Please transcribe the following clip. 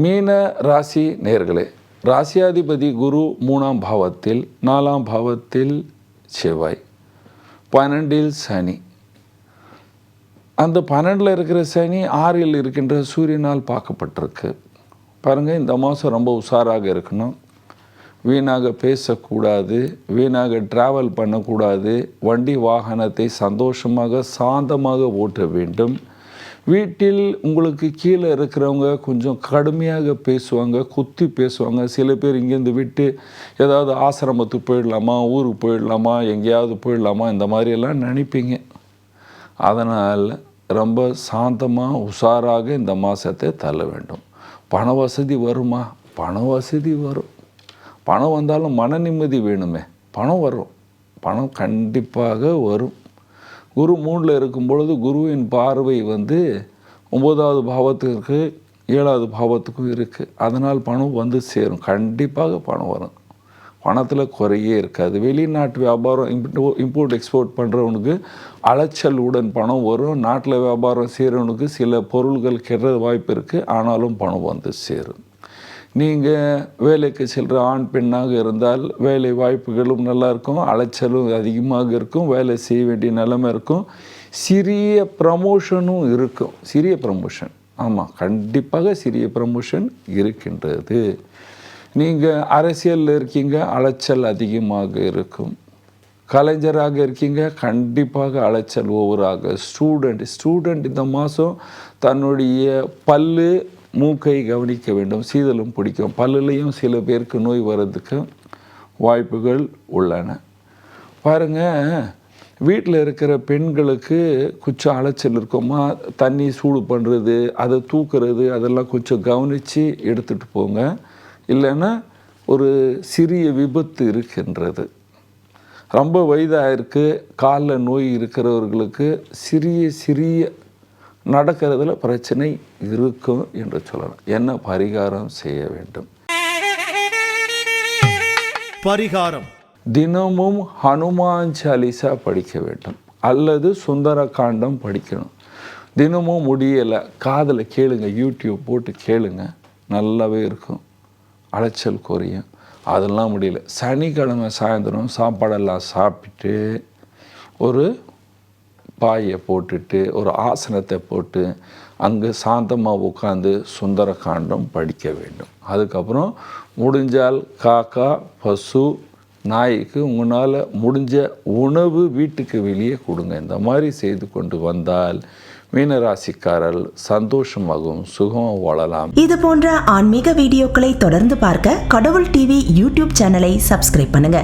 மீன ராசி நேர்களே ராசியாதிபதி குரு மூணாம் பாவத்தில் நாலாம் பாவத்தில் செவ்வாய் பன்னெண்டில் சனி. அந்த பன்னெண்டில் இருக்கிற சனி ஆறில் இருக்கின்ற சூரியனால் பார்க்கப்பட்டிருக்கு. பாருங்கள் இந்த மாதம் ரொம்ப உஷாராக இருக்கணும். வீணாக பேசக்கூடாது வீணாக ட்ராவல் பண்ணக்கூடாது வண்டி வாகனத்தை சந்தோஷமாக சாந்தமாக ஓட்ட வேண்டும். வீட்டில் உங்களுக்கு கீழே இருக்கிறவங்க கொஞ்சம் கடுமையாக பேசுவாங்க குத்தி பேசுவாங்க. சில பேர் இங்கேருந்து விட்டு ஏதாவது ஆசிரமத்துக்கு போயிடலாமா ஊருக்கு போயிடலாமா எங்கேயாவது போயிடலாமா இந்த மாதிரியெல்லாம் நினைப்பீங்க. அதனால் ரொம்ப சாந்தமாக உஷாராக இந்த மாதத்தை தள்ள வேண்டும். பண வசதி வருமா? பண வசதி வரும். பணம் வந்தாலும் மன நிம்மதி வேணுமே. பணம் வரும். பணம் கண்டிப்பாக வரும். குரு மூணில் இருக்கும் பொழுது குருவின் பார்வை வந்து ஒம்போதாவது பாவத்துக்கு ஏழாவது பாவத்துக்கும் இருக்குது அதனால் பணம் வந்து சேரும். கண்டிப்பாக பணம் வரும். பணத்தில் குறையே இருக்காது. வெளிநாட்டு வியாபாரம் இம்போர்ட் எக்ஸ்போர்ட் பண்ணுறவனுக்கு அலைச்சலுடன் பணம் வரும். நாட்டில் வியாபாரம் செய்கிறவனுக்கு சில பொருள்கள் கெடுற வாய்ப்பு இருக்குது ஆனாலும் பணம் வந்து சேரும். நீங்கள் வேலைக்கு செல்கிற ஆண் பெண்ணாக இருந்தால் வேலை வாய்ப்புகளும் நல்லாயிருக்கும் அலைச்சலும் அதிகமாக இருக்கும் வேலை செய்ய வேண்டிய நிலைமை இருக்கும். சிறிய ப்ரமோஷனும் இருக்கும். சிறிய ப்ரமோஷன் ஆமாம் கண்டிப்பாக சிறிய ப்ரமோஷன் இருக்கின்றது. நீங்கள் அரசியலில் இருக்கீங்க அலைச்சல் அதிகமாக இருக்கும். கலைஞராக இருக்கீங்க கண்டிப்பாக அலைச்சல் ஓவராக. ஸ்டூடெண்ட் ஸ்டூடெண்ட் இந்த மாதம் தன்னுடைய பல்லு மூக்கை கவனிக்க வேண்டும் சீதலும் பிடிக்கும். பல்லுலேயும் சில பேருக்கு நோய் வர்றதுக்கு வாய்ப்புகள் உள்ளன. பாருங்கள் வீட்டில் இருக்கிற பெண்களுக்கு கொஞ்சம் அலைச்சல் இருக்குமா? தண்ணி சூடு பண்ணுறது அதை தூக்குறது அதெல்லாம் கொஞ்சம் கவனித்து எடுத்துகிட்டு போங்க. இல்லைன்னா ஒரு சிறிய விபத்து இருக்கின்றது. ரொம்ப வயதாக இருக்குது காலில் நோய் இருக்கிறவர்களுக்கு சிறிய சிறிய நடக்கிறதுல பிரச்சனை இருக்கும் என்று சொல்லலாம். என்ன பரிகாரம் செய்ய வேண்டும்? பரிகாரம். தினமும் ஹனுமான் சாலிசா படிக்க வேண்டும். அல்லது சுந்தர காண்டம் படிக்கணும். தினமும் முடியலை. காதில் கேளுங்க யூடியூப் போட்டு கேளுங்க. நல்லாவே இருக்கும். அலைச்சல் குறையும். அதெல்லாம் முடியல. சனிக்கிழமை சாயந்தரம் சாப்பாடெல்லாம் சாப்பிட்டு ஒரு பாயை போட்டுட்டு ஒரு ஆசனத்தை போட்டு அங்கே சாந்தமாக உட்காந்து சுந்தர காண்டம் படிக்க வேண்டும். அதுக்கப்புறம் முடிஞ்சால் காக்கா பசு நாய்க்கு உங்களால் முடிஞ்ச உணவு வீட்டுக்கு வெளியே கொடுங்க. இந்த மாதிரி செய்து கொண்டு வந்தால் மீனராசிக்காரர் சந்தோஷமாகவும் சுகமாக வாழலாம். இது போன்ற ஆன்மீக வீடியோக்களை தொடர்ந்து பார்க்க கடவுள் டிவி யூடியூப் சேனலை சப்ஸ்கிரைப் பண்ணுங்க.